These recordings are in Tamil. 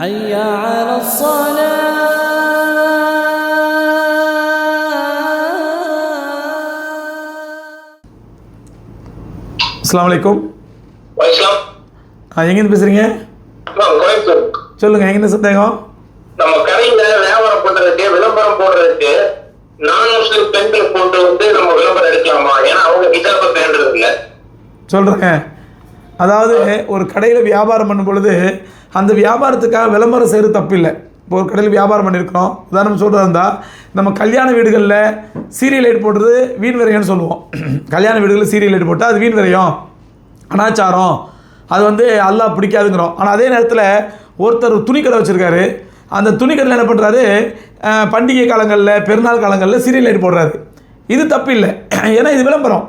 حي على الصلاة அஸ்ஸலாமு அலைக்கும் வணக்கம் ஆ எங்கேருந்து பேசுகிறீங்க நான் கோயம்புத்தூர் சொல்லுங்கள் எங்கேருந்து சந்தேகம் நம்ம கடையில வியாபாரம் பண்றதுக்கு விளம்பரம் போடுறதுக்கு நான் முஸ்லிம் பெண்கள் போட்டு வந்து நம்ம விளம்பரம் எடுக்கலாமா ஏன்னா அவங்க ஹிஜாப பேண்டது இல்ல சொல்கிறேங்க அதாவது ஒரு கடையில் வியாபாரம் பண்ணும் பொழுது அந்த வியாபாரத்துக்காக விளம்பரம் செய்கிறது தப்பில்லை. இப்போ ஒரு கடையில் வியாபாரம் பண்ணியிருக்கிறோம் உதாரணம் சொல்கிறதா இருந்தால் நம்ம கல்யாண வீடுகளில் சீரியல் லைட் போடுறது வீண் விரையம்னு சொல்லுவோம். கல்யாண வீடுகளில் சீரியல் லைட் போட்டால் அது வீண் விரயம். அனாச்சாரம். அது வந்து அல்லா பிடிக்காதுங்கிறோம். ஆனால் அதே நேரத்தில் ஒருத்தர் துணிக்கடை வச்சுருக்காரு. அந்த துணிக்கடையில் என்ன பண்ணுறாரு பண்டிகை காலங்களில் பெருநாள் காலங்களில் சீரியல் லைட் போடுறாரு. இது தப்பு இல்லை ஏன்னா இது விளம்பரம்.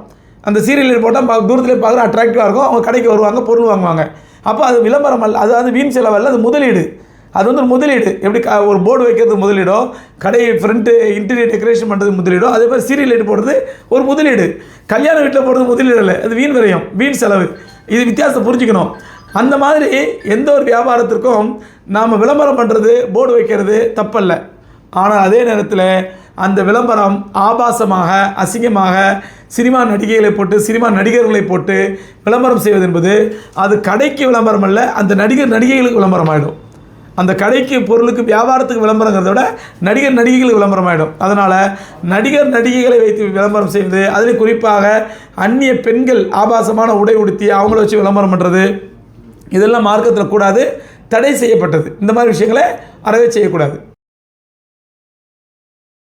அந்த சீரியல் லைட் போட்டால் பா தூரத்தில் பார்க்குற அட்ராக்டிவாக இருக்கும். அவங்க கடைக்கு வருவாங்க பொருள் வாங்குவாங்க. அப்போ அது விளம்பரம் அல்ல. அது வந்து வீண் செலவல்ல அது முதலீடு. அது வந்து ஒரு முதலீடு. எப்படி க ஒரு போர்டு வைக்கிறது முதலீடோ கடை ஃப்ரண்ட்டு இன்டீரியர் டெக்கரேஷன் பண்ணுறது முதலீடோ அதே மாதிரி சீரியல் லைட் போடுறது ஒரு முதலீடு. கல்யாண வீட்டில் போடுறது முதலீடு இல்லை அது வீண் விரயம் வீண் செலவு. இது வித்தியாசத்தை புரிஞ்சுக்கணும். அந்த மாதிரி எந்த ஒரு வியாபாரத்திற்கும் நாம் விளம்பரம் பண்ணுறது போர்டு வைக்கிறது தப்பல்ல. ஆனால் அதே நேரத்தில் அந்த விளம்பரம் ஆபாசமாக அசிங்கமாக சினிமா நடிகைகளை போட்டு சினிமா நடிகர்களை போட்டு விளம்பரம் செய்வது என்பது அது கடைக்கு விளம்பரம் அல்ல அந்த நடிகர் நடிகைகளுக்கு விளம்பரம் ஆகிடும் அந்த கடைக்கு பொருளுக்கு வியாபாரத்துக்கு விளம்பரங்கிறத விட நடிகர் நடிகைகளுக்கு விளம்பரம் ஆகிடும் அதனால் நடிகர் நடிகைகளை வைத்து விளம்பரம் செய்வது அதில் குறிப்பாக அந்நிய பெண்கள் ஆபாசமான உடை உடுத்தி அவங்கள வச்சு விளம்பரம் பண்ணுறது இதெல்லாம் மார்க்கத்தில் கூடாது தடை செய்யப்பட்டது. இந்த மாதிரி விஷயங்களை அறவே செய்யக்கூடாது.